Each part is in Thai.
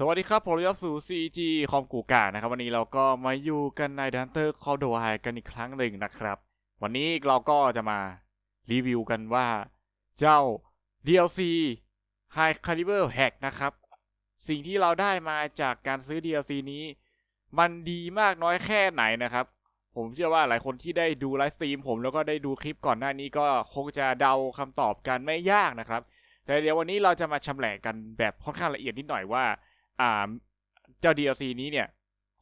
สวัสดีครับ ผมยศสู่ CG คอมกูกานะครับ วันนี้เราก็มาอยู่กันในดันเตอร์คอโดไฮกันอีกครั้งหนึ่งนะครับ วันนี้เราก็จะมารีวิวกันว่าเจ้า DLC High Caliber Hack นะครับ สิ่งที่เราได้มาจากการซื้อ DLC นี้ มันดีมากน้อยแค่ไหนนะครับ ผมเชื่อว่าหลายคนที่ได้ดูไลฟ์สตรีมผมแล้วก็ได้ดูคลิปก่อนหน้านี้ก็คงจะเดาคำตอบกันไม่ยากนะครับ แต่เดี๋ยววันนี้เราจะมาชำแหละกันแบบค่อนข้างละเอียดนิดหน่อยว่า อ่าเจ้า DLC นี้เนี่ย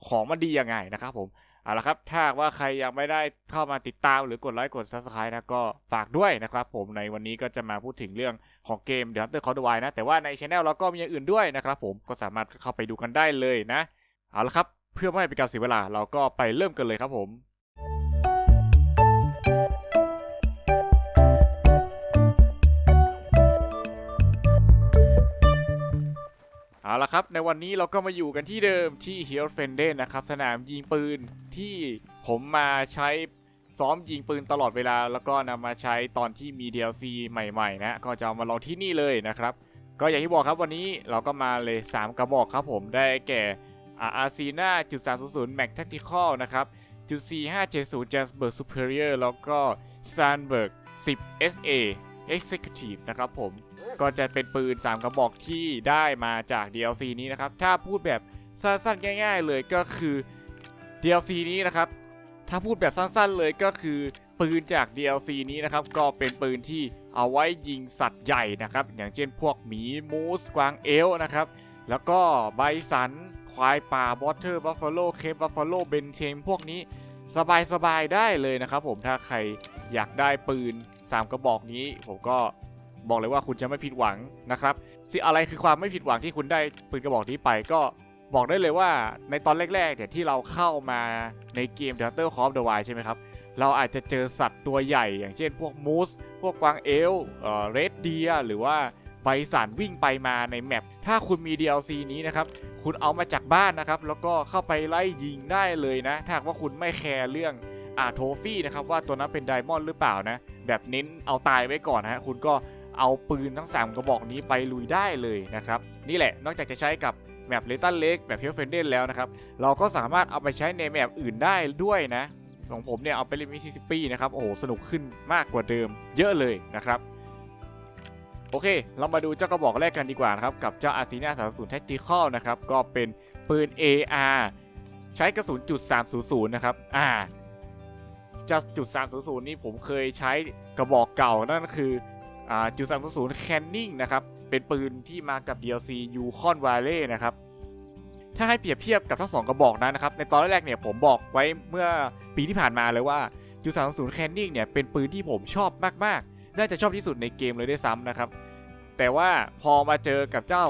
ของมันดียังไงนะครับผมเอาละครับถ้าว่าใครยังไม่ได้เข้ามาติดตามหรือกดไลค์กด Subscribe นะก็ฝากด้วยนะครับผมในวันนี้ก็จะมาพูดถึงเรื่องของเกม The Hunter Call the Wild นะ แต่ว่าในช anel เราก็มีอย่างอื่นด้วยนะครับผมก็สามารถเข้าไปดูกันได้เลยนะ เอาละครับ เพื่อไม่ให้เป็นการเสียเวลาเราก็ไปเริ่มกันเลยครับผม เอาละครับ ในวันนี้เราก็มาอยู่กันที่เดิมที่เฮียร์เฟนเดนนะครับ สนามยิงปืนที่ผมมาใช้ซ้อมยิงปืนตลอดเวลา แล้วก็นำมาใช้ตอนที่มี DLC ใหม่ๆ นะ ก็จะเอามาลองที่นี่เลยนะครับ ก็อย่างที่บอกครับวันนี้เราก็มาเลย 3 กระบอกครับผมได้แก่อาร์ซีนาจุด300 Mac Tactical นะครับจุด4570 Jasper Superior แล้วก็ Sandberg 10 SA Executive นะครับผมก็จะเป็นปืน 3 กระบอกที่ได้มาจาก DLC นี้นะครับ ถ้าพูดแบบสั้นๆ ง่าย ๆ เลยก็คือ DLC นี้นะครับ ถ้าพูดแบบสั้นๆเลยก็คือปืนจาก DLC นี้นะครับ ก็เป็นปืนที่เอาไว้ยิงสัตว์ใหญ่นะครับ อย่างเช่นพวกหมีมูสกวางเอลนะครับ แล้วก็ไบสัน ควายป่าบอทเทอร์บัฟฟาโลเคปบัฟฟาโลเบนเทมพวกนี้สบายๆได้เลยนะครับผมถ้าใครอยากได้ปืน 3 กระบอกนี้ ผมก็บอกเลยว่าคุณจะไม่ผิดหวังนะครับสิอะไรคือความไม่ผิดหวังที่คุณได้ปืนกระบอกนี้ไปก็บอกได้เลยว่าในตอนแรกๆเนี่ยที่เราเข้ามาในเกม The Hunter Call of the Wild ใช่ไหมครับเราอาจจะเจอสัตว์ตัวใหญ่ อย่างเช่นพวกมูส พวกกวางเอลเอ่อเรดเดียหรือว่าไบสันวิ่งไปมาในแมป ถ้าคุณมี DLC นี้นะครับ คุณเอามาจากบ้านนะครับ แล้วก็เข้าไปไล่ยิงได้เลยนะ ถ้าว่าคุณไม่แคร์เรื่อง อ่าโทฟี่นะครับว่าตัวนั้นเป็นไดมอนด์หรือเปล่านะ แบบเน้นเอาตายไว้ก่อนนะฮะคุณก็เอาปืนทั้ง 3 กระบอกนี้ไปลุยได้เลยนะครับ นี่แหละนอกจากจะใช้กับแมปเลตันเล็กแบบเฮลเฟนเดนแล้วนะครับ เราก็สามารถเอาไปใช้ในแมปอื่นได้ด้วยนะ ของผมเนี่ยเอาไปเล่นมิสซิสซิปปีนะครับ โอ้โห สนุกขึ้นมากกว่าเดิม เยอะเลยนะครับ โอเค เรามาดูเจ้ากระบอกแรกกันดีกว่านะครับ กับเจ้าอาซีนาสามศูนย์แท็กติคอลนะครับ ก็เป็นปืน AR ใช้กระสุนจุด300นะครับ อ่า จะจุด300นี่ผมเคยใช้กระบอกเก่านั่นคือจุดสามศูนย์แคนนิงนะครับ เป็นปืนที่มากับ DLC ยูคอนวาเล่นะครับ ถ้าให้เปรียบเทียบกับทั้งสองกระบอกนั้นนะครับ ในตอนแรกเนี่ยผมบอกไว้เมื่อปีที่ผ่านมาเลยว่าจุดสามศูนย์แคนนิงเนี่ยเป็นปืนที่ผมชอบมากๆ น่าจะชอบที่สุดในเกมเลยด้วยซ้ำนะครับ แต่ว่าพอมาเจอกับเจ้า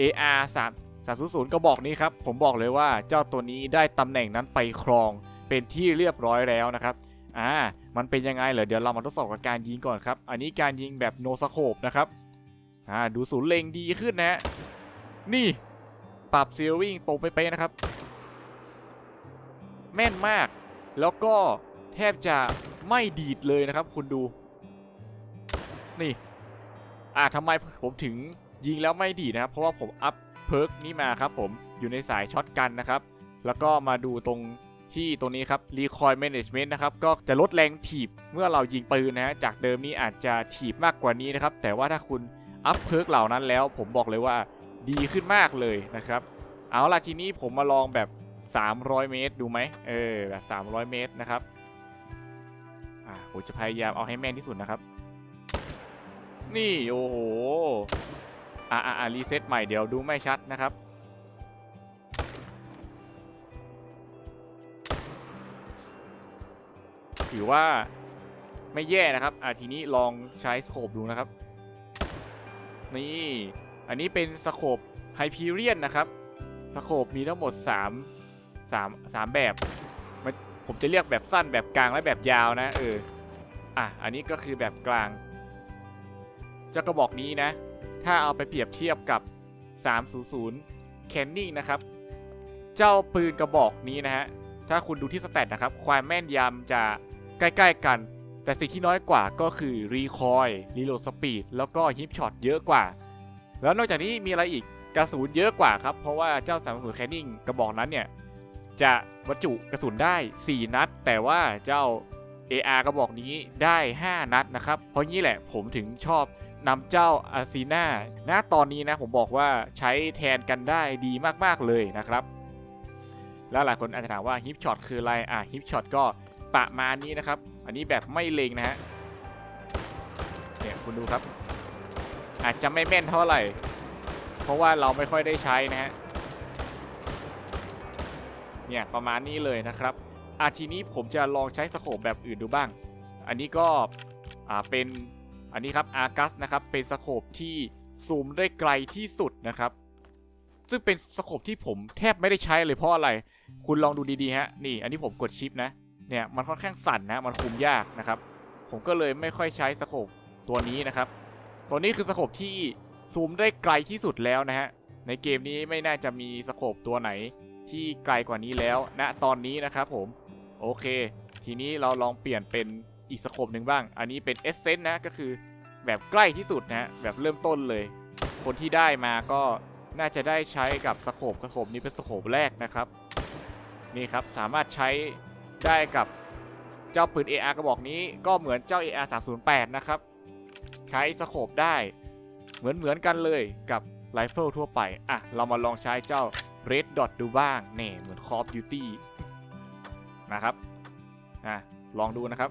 AR 3 300กระบอกนี้ครับ ผมบอกเลยว่าเจ้าตัวนี้ได้ตำแหน่งนั้นไปครองเป็นที่เรียบร้อยแล้วนะครับ อ่า มันเป็นยังไงเหรอเดี๋ยวเรามาทดสอบกับการยิงก่อนครับ อันนี้การยิงแบบโนสโคปนะครับ อ่า ดูศูนย์เล็งดีขึ้นนะ นี่ ปรับซีริ่งตรงไปๆนะครับ แม่นมาก แล้วก็แทบจะไม่ดีดเลยนะครับ คุณดู นี่ อ่าทำไมผมถึงยิงแล้วไม่ดีนะครับ เพราะว่าผมอัพเพิร์กนี้มาครับผม อยู่ในสายช็อตกันนะครับ แล้วก็มาดูตรง ที่ตรงนี้ครับ Recoil Management นะครับก็จะลดแรงถีบเมื่อเรายิงปืนนะฮะจากเดิมนี้อาจจะถีบมากกว่านี้นะครับ แต่ว่าถ้าคุณอัพเพิร์กเหล่านั้นแล้ว ผมบอกเลยว่าดีขึ้นมากเลยนะครับ เอาล่ะทีนี้ผมมาลองแบบ 300 เมตรดูไหมเออแบบ 300 เมตรนะครับอ่าผมจะพยายามเอาให้แม่นที่สุดนะครับ นี่โอ้โหอ่าอ่ารีเซ็ตใหม่เดี๋ยวดูไม่ชัดนะครับ ถือว่าไม่แย่นะครับอะทีนี้ลองใช้สโคปดูนะครับ นี่ อันนี้เป็นสโคปไฮพีเรียนนะครับ สโคปมีทั้งหมด 3 3 3แบบมันผมจะเรียกแบบสั้นแบบกลางและแบบยาวนะ เออ อะ อันนี้ก็คือแบบกลางเจ้ากระบอกนี้นะ ถ้าเอาไปเปรียบเทียบกับ 300แคนนิงนะครับ เจ้าปืนกระบอกนี้นะฮะ ถ้าคุณดูที่สแตทนะครับ ความแม่นยำจะ ใกล้ๆกัน แต่สิ่งที่น้อยกว่าก็คือรีคอยรีโหลดสปีดแล้วก็ฮิปช็อตเยอะกว่า แล้วนอกจากนี้มีอะไรอีกกระสุนเยอะกว่าครับ เพราะว่าเจ้าสามสูนแคนนิงกระบอกนั้นเนี่ย จะบรรจุกระสุนได้ 4 นัด แต่ว่าเจ้า AR กระบอกนี้ได้ 5 นัดนะครับ เพราะงี้แหละผมถึงชอบนำเจ้าอาซีนาณตอนนี้นะผมบอกว่าใช้แทนกันได้ดีมากๆเลยนะครับ แล้วหลายคนอาจจะถามว่าฮิปช็อตคืออะไร อะฮิปช็อตก็ ประมาณนี้นะครับ อันนี้แบบไม่เล็งนะฮะเนี่ยคุณดูครับ อาจจะไม่แม่นเท่าไหร่ เพราะว่าเราไม่ค่อยได้ใช้นะฮะเนี่ยประมาณนี้เลยนะครับอาทีนี้ผมจะลองใช้สโคปแบบอื่นดูบ้าง อันนี้ก็อ่าเป็นอันนี้ครับอาร์กัสนะครับเป็นสโคปที่ซูมได้ไกลที่สุดนะครับ ซึ่งเป็นสโคปที่ผมแทบไม่ได้ใช้เลยเพราะอะไร คุณลองดูดีๆฮะนี่ อันนี้ผมกดชิปนะ เนี่ยมันค่อนข้างสั่นนะมันคุมยากนะครับ ผมก็เลยไม่ค่อยใช้สโคปตัวนี้นะครับ ตัวนี้คือสโคปที่ซูมได้ไกลที่สุดแล้วนะฮะในเกมนี้ไม่น่าจะมีสโคปตัวไหนที่ไกลกว่านี้แล้วณนะตอนนี้นะครับผมโอเค ทีนี้เราลองเปลี่ยนเป็นอีกสโคปหนึ่งบ้าง อันนี้เป็นเอเซนนะก็คือแบบใกล้ที่สุดนะฮะแบบเริ่มต้นเลย คนที่ได้มาก็น่าจะได้ใช้กับสโคปสโคปนี้เป็นสโคปแรกนะครับ นี่ครับสามารถใช้ ได้กับเจ้าปืน AR กระบอกนี้ก็เหมือนเจ้า AR 308 นะครับ ใช้สโคปได้เหมือนเหมือนกันเลยกับไรเฟิลทั่วไป อะ เรามาลองใช้เจ้า Red Dot ดูบ้างเน่เหมือน Call of Duty นะครับ อะ ลองดูนะครับ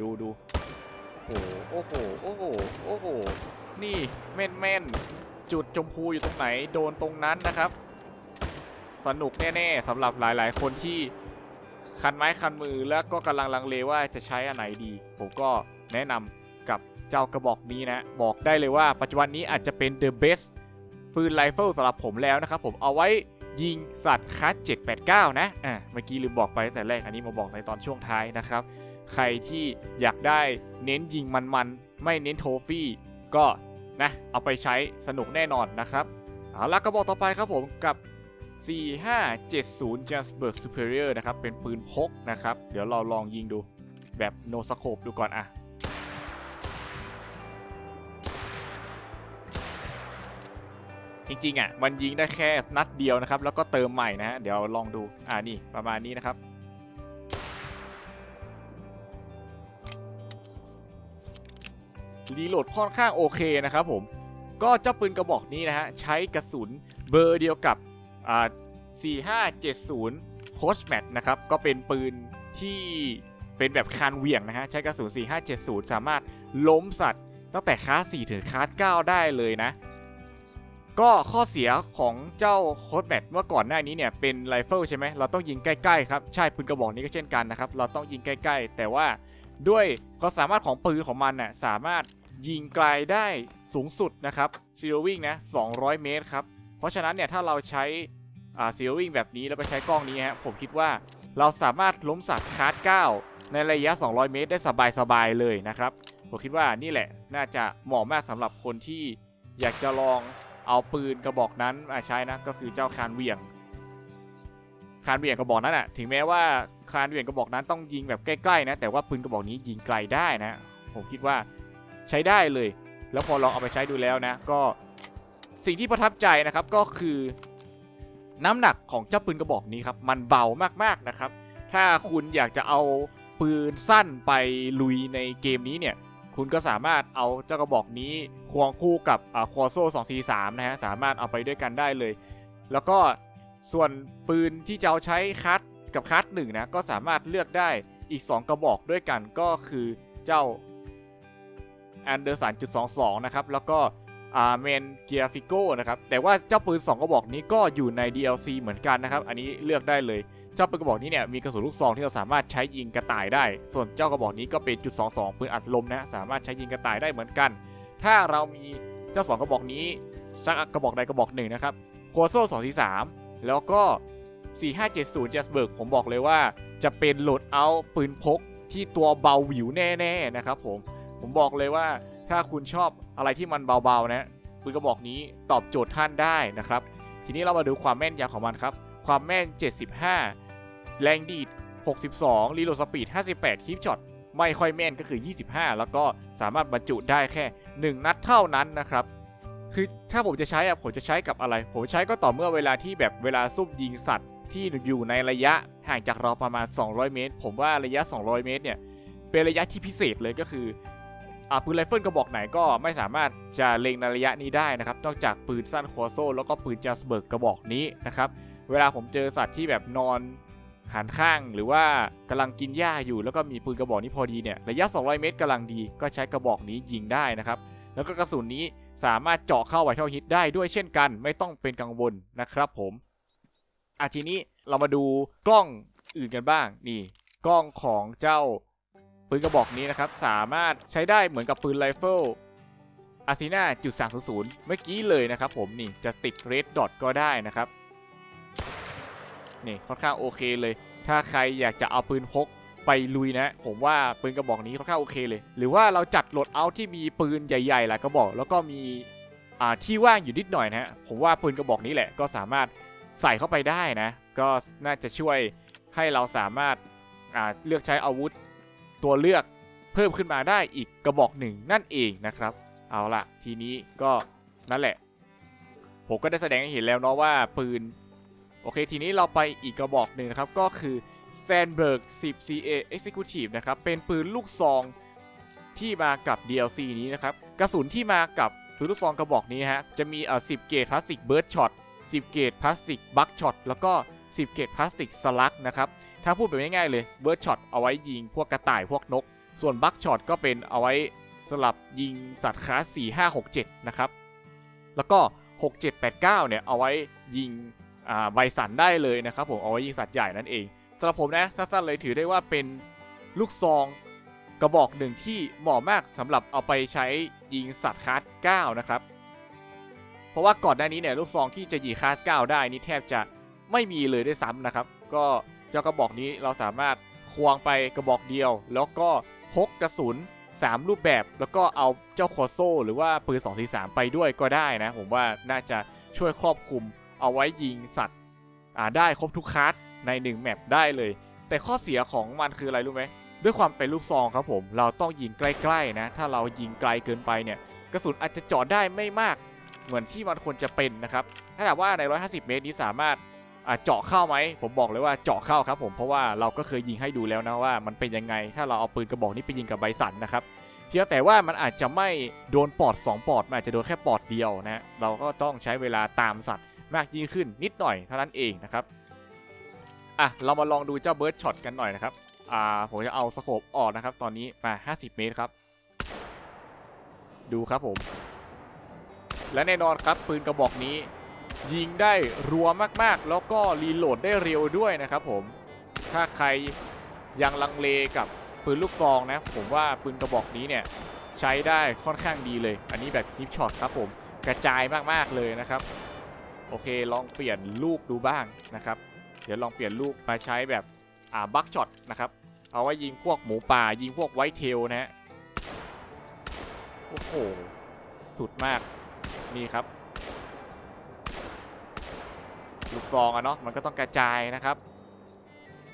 ดูดูโอ้โห โอ้โห โอ้โห โอ้โห นี่แม่นแม่นจุดชมพูอยู่ตรงไหนโดนตรงนั้นนะครับ สนุกแน่ ๆสำหรับหลายๆ คนที่ คันไม้คันมือแล้วก็กำลังลังเลว่าจะใช้อันไหนดี ผมก็แนะนำกับเจ้ากระบอกนี้นะ บอกได้เลยว่าปัจจุบันนี้อาจจะเป็น the best ปืนไรเฟิลสำหรับผมแล้วนะครับผมเอาไว้ยิงสัตว์คัส789 นะ อะเมื่อกี้ลืมบอกไปแต่แรก อันนี้มาบอกในตอนช่วงท้ายนะครับ ใครที่อยากได้เน้นยิงมันๆ ไม่เน้นโทฟี่ ก็นะ เอาไปใช้สนุกแน่นอนนะครับ เอาละกระบอกต่อไปครับผมกับ 4570 Jasper Superior นะครับ เป็นปืนพกนะครับ เดี๋ยวเราลองยิงดูแบบโนสโคปดูก่อนอะจริงๆอะมันยิงได้แค่นัดเดียวนะครับ แล้วก็เติมใหม่นะฮะเดี๋ยวลองดู อ่านี่ประมาณนี้นะครับ รีโหลดค่อนข้างโอเคนะครับผม ก็เจ้าปืนกระบอกนี้นะฮะ ใช้กระสุนเบอร์เดียวกับ 4570 Cosmat นะครับ ก็เป็นปืนที่เป็นแบบคานเหวี่ยงนะฮะ ใช้กระสุน 4570 สามารถล้มสัตว์ตั้งแต่คลาส4ถึงคลาส9ได้เลยนะ ก็ข้อเสียของเจ้าโคดแมทเมื่อก่อนหน้านี้เนี่ยเป็นไรเฟิลใช่ไหม เราต้องยิงใกล้ๆครับ ใช่ปืนกระบอกนี้ก็เช่นกันนะครับ เราต้องยิงใกล้ ๆ แต่ว่าด้วยความสามารถของปืนของมันน่ะสามารถยิงไกลได้สูงสุดนะครับซีโรวิ่งนะ 200 เมตรครับ เพราะฉะนั้นเนี่ยถ้าเราใช้ ซีโรวิ่งแบบนี้แล้วก็ใช้กล้องนี้ฮะผมคิดว่าเราสามารถล้มสัตว์คาร์ด9ในระยะ 200 เมตร ได้สบายๆเลยนะครับ ผมคิดว่านี่แหละน่าจะเหมาะมากสำหรับคนที่อยากจะลองเอาปืนกระบอกนั้นมาใช้นะก็คือเจ้าคานเวียง คานเวียงกระบอกนั้นอะถึงแม้ว่าคานเวียงกระบอกนั้นต้องยิงแบบใกล้ๆนะแต่ว่าปืนกระบอกนี้ยิงไกลได้นะ ผมคิดว่าใช้ได้เลย แล้วพอลองเอาไปใช้ดูแล้วนะ ก็สิ่งที่ประทับใจนะครับก็คือ น้ำหนักของเจ้าปืนกระบอกนี้ครับมันเบามากๆนะครับ ถ้าคุณอยากจะเอาปืนสั้นไปลุยในเกมนี้เนี่ยคุณก็สามารถเอาเจ้ากระบอกนี้ควงคู่กับควอโซ่243นะฮะสามารถเอาไปด้วยกันได้เลย แล้วก็ส่วนปืนที่จะเอาใช้คัดกับคัดหนึ่งนะก็สามารถเลือกได้อีก 2 กระบอกด้วยกันก็คือเจ้าแอนเดอร์สันจุด22นะครับแล้วก็ เมนเกียร์ฟิโก้นะครับแต่ว่าเจ้าปืน 2 กระบอกนี้ก็อยู่ใน DLC เหมือนกันนะครับ อันนี้เลือกได้เลย เจ้าปืนกระบอกนี้เนี่ยมีกระสุนลูกซองที่เราสามารถใช้ยิงกระต่ายได้ ส่วนเจ้ากระบอกนี้ก็เป็นจุด 22 ปืนอัดลมนะสามารถใช้ยิงกระต่ายได้เหมือนกัน ถ้าเรามีเจ้า 2 กระบอกนี้สักกระบอกใดกระบอกหนึ่งนะครับโคโซ่243แล้วก็ 4570 j a s b e r g ผมบอกเลยว่าจะเป็นโหลดเอาปืนพกที่ตัวเบาหวิวแน่ๆนะครับผม ผมบอกเลยว่าถ้าคุณชอบอะไรที่มันเบาๆนะปืนกระบอกนี้ตอบโจทย์ท่านได้นะครับ ทีนี้เรามาดูความแม่นยำของมันครับ ความแม่น 75 แรงดีด 62 รีโหลดสปีด 58คลิปช็อตไม่ค่อยแม่นก็คือ 25 แล้วก็สามารถบรรจุได้แค่ 1 นัดเท่านั้นนะครับ คือถ้าผมจะใช้อะผมจะใช้กับอะไร ผมใช้ก็ต่อเมื่อเวลาที่แบบเวลาซุ่มยิงสัตว์ที่อยู่ในระยะห่างจากเราประมาณ 200 เมตร ผมว่าระยะ 200 เมตรเนี่ยเป็นระยะที่พิเศษเลยก็คือ ปืนไรเฟิลกระบอกไหนก็ไม่สามารถจะเล็งในระยะนี้ได้นะครับ นอกจากปืนสั้นควอโซแล้วก็ปืนจัสเบิร์กกระบอกนี้นะครับ เวลาผมเจอสัตว์ที่แบบนอนหันข้างหรือว่ากำลังกินหญ้าอยู่แล้วก็มีปืนกระบอกนี้พอดีเนี่ยระยะ 200 เมตรกำลังดีก็ใช้กระบอกนี้ยิงได้นะครับ แล้วก็กระสุนนี้สามารถเจาะเข้าไวท์เทลฮิตได้ด้วยเช่นกัน ไม่ต้องเป็นกังวลนะครับผมอะทีนี้เรามาดูกล้องอื่นกันบ้างนี่ กล้องของเจ้า ปืนกระบอกนี้นะครับ สามารถใช้ได้เหมือนกับปืนไรเฟิลอาซีนาจุดสามศูนย์เมื่อกี้เลยนะครับผมนี่จะติดเรดดอทก็ได้นะครับ นี่ค่อนข้างโอเคเลย ถ้าใครอยากจะเอาปืนพกไปลุยนะ ผมว่าปืนกระบอกนี้ค่อนข้างโอเคเลย หรือว่าเราจัดโหลดเอาที่มีปืนใหญ่ๆหลายกระบอก แล้วก็มีอ่าที่ว่างอยู่นิดหน่อยนะฮะผมว่าปืนกระบอกนี้แหละก็สามารถใส่เข้าไปได้นะ ก็น่าจะช่วยให้เราสามารถอ่าเลือกใช้อาวุธ ตัวเลือกเพิ่มขึ้นมาได้อีกกระบอกหนึ่งนั่นเองนะครับ เอาละทีนี้ก็นั่นแหละ ผมก็ได้แสดงให้เห็นแล้วเนาะว่าปืน โอเค ทีนี้เราไปอีกกระบอกหนึ่งนะครับ ก็คือ s a n b e r g 10 CA Executive นะครับ เป็นปืนลูกซองที่มากับ DLC นี้นะครับ กระสุนที่มากับปืนลูกซองกระบอกนี้ฮะ จะมีเอ่อ10 เกรดพลาสติกเบิร์ดช็อต10 เกรดพลาสติกบัคช็อตแล้วก็ 10 เกรดพลาสติกสลักนะครับ ถ้าพูดแบบง่ายๆเลยเบิร์ดช็อตเอาไว้ยิงพวกกระต่ายพวกนก ส่วนบัคช็อตก็เป็นเอาไว้สลับยิงสัตว์คลาส4 5 6 7 นะครับ แล้วก็ 6 7 8 9 เนี่ย เอาไว้ยิงอ่าไบสันได้เลยนะครับผมเอาไว้ยิงสัตว์ใหญ่นั่นเองสำหรับผมนะสั้นๆเลยถือได้ว่าเป็นลูกซองกระบอกหนึ่งที่เหมาะมากสำหรับเอาไปใช้ยิงสัตว์คลาส9นะครับ เพราะว่าก่อนหน้านี้เนี่ยลูกซองที่จะยิงคลาส9ได้นี่แทบจะ ไม่มีเลยด้วยซ้ำนะครับ ก็เจ้ากระบอกนี้เราสามารถควงไปกระบอกเดียว แล้วก็พกกระสุน 3 รูปแบบ แล้วก็เอาเจ้าคอโซหรือว่าปืน243 ไปด้วยก็ได้นะ ผมว่าน่าจะช่วยครอบคลุมเอาไว้ยิงสัตว์ได้ครบทุกคลาสใน 1 แมปได้เลย แต่ข้อเสียของมันคืออะไรรู้ไหมด้วยความเป็นลูกซองครับผมเราต้องยิงใกล้ๆนะ ถ้าเรายิงไกลเกินไปเนี่ยกระสุนอาจจะเจาะได้ไม่มากเหมือนที่มันควรจะเป็นนะครับถ้าถามว่าใน 150 เมตรนี้สามารถ เจาะเข้าไหมผมบอกเลยว่าเจาะเข้าครับผมเพราะว่าเราก็เคยยิงให้ดูแล้วนะว่า มันเป็นยังไง ถ้าเราเอาปืนกระบอกนี้ไปยิงกับไบสันนะครับเพียงแต่ว่ามันอาจจะไม่โดนปอด 2 ปอดมันอาจจะโดนแค่ปอดเดียวนะเราก็ต้องใช้เวลาตามสัตว์มากยิ่งขึ้นนิดหน่อยเท่านั้นเองนะครับอะเรามาลองดูเจ้าเบิร์ดช็อตกันหน่อยนะครับอ่าผมจะเอาสโคปออกนะครับ ตอนนี้มา50 เมตรครับ ดูครับผม และแน่นอนครับปืนกระบอกนี้ ยิงได้รัวมากๆ แล้วก็รีโหลดได้เร็วด้วยนะครับผม ถ้าใครยังลังเลกับปืนลูกซองนะ ผมว่าปืนกระบอกนี้เนี่ยใช้ได้ค่อนข้างดีเลย อันนี้แบบนิปช็อตครับผม กระจายมากๆเลยนะครับ โอเคลองเปลี่ยนลูกดูบ้างนะครับ เดี๋ยวลองเปลี่ยนลูกมาใช้แบบอ่าบัคช็อตนะครับ เอาไว้ยิงพวกหมูป่ายิงพวกไวท์เทลนะฮะ โอ้โห สุดมาก นี่ครับ ลูกซองอะเนาะมันก็ต้องกระจายนะครับ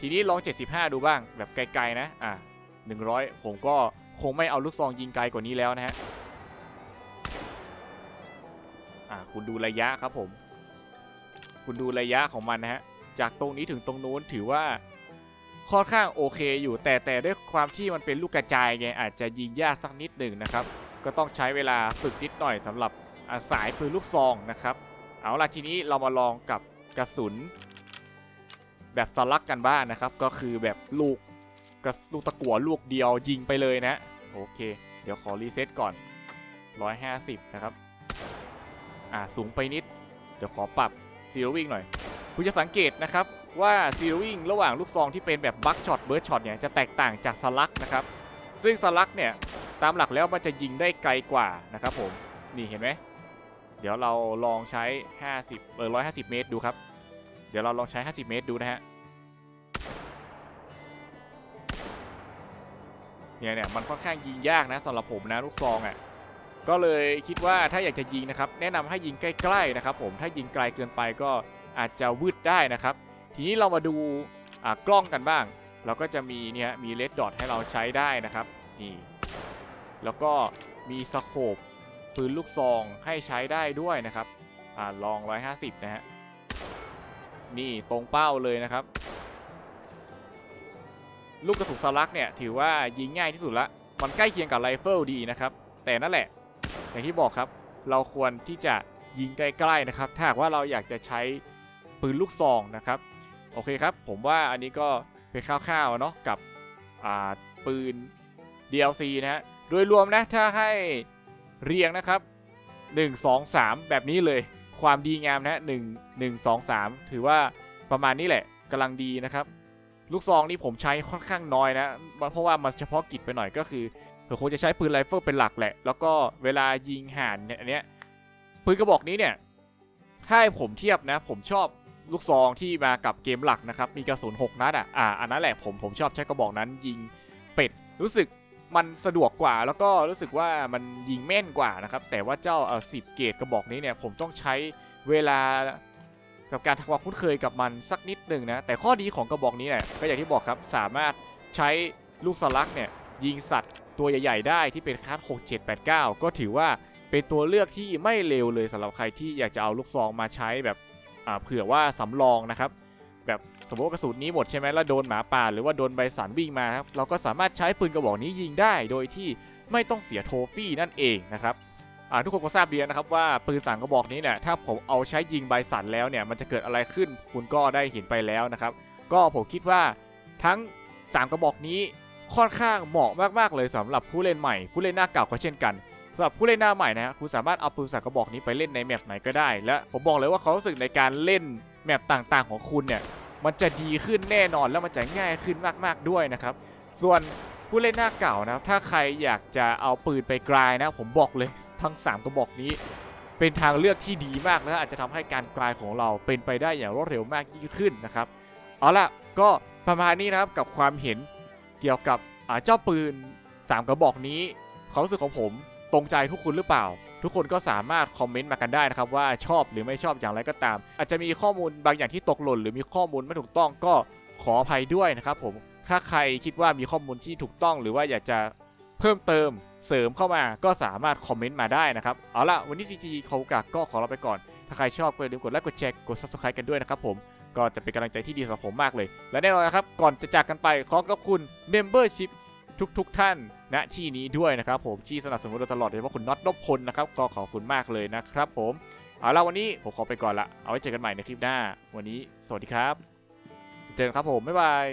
ทีนี้ลอง 75 ดูบ้างแบบไกลๆนะอะ100 ผมก็คงไม่เอาลูกซองยิงไกลกว่านี้แล้วนะฮะอะคุณดูระยะครับผม คุณดูระยะของมันนะฮะจากตรงนี้ถึงตรงนู้นถือว่าค่อนข้างโอเคอยู่แต่แต่ด้วยความที่มันเป็นลูกกระจายไงอาจจะยิงยากสักนิดหนึ่งนะครับ ก็ต้องใช้เวลาฝึกนิดหน่อยสำหรับสายปืนลูกซองนะครับ เอาล่ะทีนี้เรามาลองกับ กระสุน แบบสลักกันบ้างนนะครับ ก็คือแบบลูกกระลูกตะกั่วลูกเดียวยิงไปเลยนะ โอเค เดี๋ยวขอรีเซ็ตก่อน 150 นะครับ อ่าสูงไปนิด เดี๋ยวขอปรับซีโรวิ่งหน่อย คุณจะสังเกตนะครับว่าซีโรวิ่งระหว่างลูกซองที่เป็นแบบบัคช็อตเบิร์ดช็อตเนี่ยจะแตกต่างจากสลักนะครับ ซึ่งสลักเนี่ยตามหลักแล้วมันจะยิงได้ไกลกว่านะครับผม นี่เห็นไหม ดี๋ยวเราลองใช้ 50เออ150 เมตรดูครับ เดี๋ยวเราลองใช้ 50 เมตรดูนะฮะ เนี่ยเนี่ยมันค่อนข้างยิงยากนะสำหรับผมนะลูกซองอะ ก็เลยคิดว่าถ้าอยากจะยิงนะครับ แนะนำให้ยิงใกล้ๆนะครับ ผม ถ้ายิงไกลเกินไปก็อาจจะวืดได้นะครับ ทีนี้เรามาดูอ่ากล้องกันบ้าง เราก็จะมีเนี่ยมีเลดดอทให้เราใช้ได้นะครับ นี่ แล้วก็มีสโคป ปืนลูกซองให้ใช้ได้ด้วยนะครับ อ่าลอง 150 นะฮะ นี่ตรงเป้าเลยนะครับ ลูกกระสุนสลักเนี่ย ถือว่ายิงง่ายที่สุดละ มันใกล้เคียงกับไรเฟิลดีนะครับ แต่นั่นแหละ อย่างที่บอกครับ เราควรที่จะยิงใกล้ๆนะครับ ถ้าหากว่าเราอยากจะใช้ปืนลูกซองนะครับ โอเคครับ ผมว่าอันนี้ก็เป็นคร่าวๆเนาะกับปืน DLC นะฮะ โดยรวมนะถ้าให้ เรียงนะครับ 1 2 3 แบบนี้เลย ความดีงามนะฮะ1 1 2 3ถือว่าประมาณนี้แหละกำลังดีนะครับ ลูกซองนี่ผมใช้ค่อนข้างน้อยนะ เพราะว่ามันเฉพาะกิจไปหน่อยก็คือผมคงจะใช้ปืนไรเฟิลเป็นหลักแหละ แล้วก็เวลายิงห่านเนี่ยอันเนี้ยปืนกระบอกนี้เนี่ยถ้าให้ผมเทียบนะ ผมชอบลูกซองที่มากับเกมหลักนะครับ มีกระสุน 6 นัดอะอ่าอันนั้นแหละผมผมชอบใช้กระบอกนั้นยิงเป็ดรู้สึก มันสะดวกกว่าแล้วก็รู้สึกว่ามันยิงแม่นกว่านะครับ แต่ว่าเจ้าเออสิบเกตกระบอกนี้เนี่ยผมต้องใช้เวลากับการทำความคุ้นเคยกับมันสักนิดหนึ่งนะ แต่ข้อดีของกระบอกนี้เนี่ยก็อย่างที่บอกครับสามารถใช้ลูกสลักเนี่ยยิงสัตว์ตัวใหญ่ๆได้ที่เป็นคัส6 7 8 9 ก็ถือว่าเป็นตัวเลือกที่ไม่เลวเลยสำหรับใครที่อยากจะเอาลูกซองมาใช้แบบเผื่อว่าสำรองนะครับ แบบสมมติกระสุนนี้หมดใช่ไหมแล้วโดนหมาป่าหรือว่าโดนใบสันวิ่งมาครับเราก็สามารถใช้ปืนกระบอกนี้ยิงได้โดยที่ไม่ต้องเสียโทฟี่นั่นเองนะครับทุกคนก็ทราบดีนะครับว่าปืนสามกระบอกนี้เนี่ยถ้าผมเอาใช้ยิงใบสันแล้วเนี่ยมันจะเกิดอะไรขึ้นคุณก็ได้เห็นไปแล้วนะครับ ก็ผมคิดว่าทั้ง 3 กระบอกนี้ค่อนข้างเหมาะมากๆเลยสำหรับผู้เล่นใหม่ ผู้เล่นหน้าเก่าก็เช่นกันสำหรับผู้เล่นหน้าใหม่นะฮะคุณสามารถเอาปืนสามกระบอกนี้ไปเล่นในแมปไหนก็ได้ และผมบอกเลยว่าความรู้สึกในการเล่น แมปต่างๆของคุณเนี่ยมันจะดีขึ้นแน่นอนแล้วมันจะง่ายขึ้นมากๆด้วยนะครับ ส่วนผู้เล่นหน้าเก่านะครับถ้าใครอยากจะเอาปืนไปกลายนะ ผมบอกเลยทั้ง 3กระบอกนี้ เป็นทางเลือกที่ดีมากและอาจจะทำให้การกลายของเราเป็นไปได้อย่างรวดเร็วมากยิ่งขึ้นนะครับ เอาล่ะก็ประมาณนี้นะครับกับความเห็นเกี่ยวกับเจ้าปืน 3 กระบอกนี้ความรู้สึกของผมตรงใจทุกคนหรือเปล่า ทุกคนก็สามารถคอมเมนต์มากันได้นะครับว่าชอบหรือไม่ชอบอย่างไรก็ตาม อาจจะมีข้อมูลบางอย่างที่ตกหล่นหรือมีข้อมูลไม่ถูกต้องก็ขออภัยด้วยนะครับผมถ้าใครคิดว่ามีข้อมูลที่ถูกต้องหรือว่าอยากจะเพิ่มเติมเสริมเข้ามาก็สามารถคอมเมนต์มาได้นะครับเอาละวันนี้ CG เขากากก็ขอลาไปก่อน ถ้าใครชอบก็อย่าลืมกดไลค์กดแชร์กด subscribe กันด้วยนะครับผมก็จะเป็นกำลังใจที่ดีสำหรับผมมากเลย และแน่นอนนะครับก่อนจะจากกันไปขอขอบคุณ Membership ทุกๆทท่าน ณที่นี้ด้วยนะครับผมที่สนับสนุนเราตลอดโดยเฉพาะคุณน็อตนพพลนะครับก็ขอบคุณมากเลยนะครับผมเอาละวันนี้ผมขอไปก่อนละเอาไว้เจอกันใหม่ในคลิปหน้า วันนี้สวัสดีครับ เจอกันครับผม บ๊ายบาย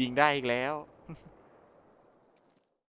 ยิงได้อีกแล้ว